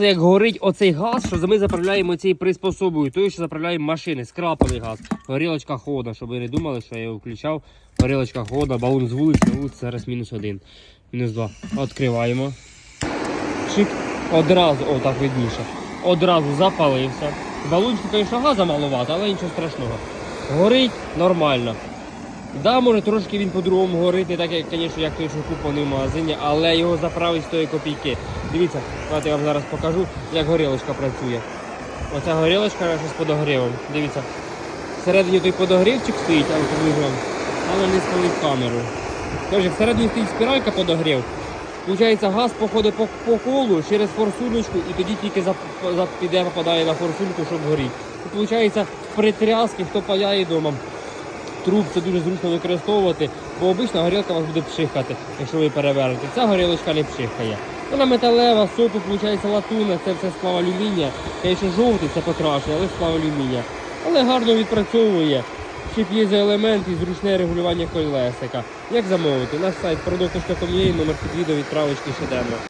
Як горить оцей газ, що ми заправляємо цією приспособою, тою, що заправляємо машини, скраплений газ, горілочка хода, щоб ви не думали, що я його включав. Горілочка хода, балон з вулиці, на вулиці зараз мінус один, мінус два. Відкриваємо. Чик. Одразу, о, так видніше. Одразу запалився. Балончику, звісно, газа маловато, але нічого страшного. Горить нормально. Да, може трошки він по-другому горить, не так, як, звісно, як той, що куплений в магазині, але його заправить з тої копійки. Дивіться, давайте я вам зараз покажу, як горілочка працює. Оця горілочка з подогрівом. Дивіться. Всередині той подогрівчик стоїть, але не спалить камеру. Тож, всередині стоїть спіралька подогрів. Получається, газ походить по, по колу через форсуночку і тоді тільки зап, зап, піде, попадає на форсунку, щоб горіти. Виходить, при трясці, хто паяє вдома, труб це дуже зручно використовувати, бо обична горілка вас буде пшихати, якщо ви перевернете. Ця горілочка не пшихає. Вона металева, сопу, виходить, латуна, це все сплав алюмінія. Звісно, жовтий це покраще, але сплав алюмінія. Але гарно відпрацьовує. Ще елемент і зручне регулювання колесика. Як замовити? Наш сайт і номер під відео відправочки щоденно.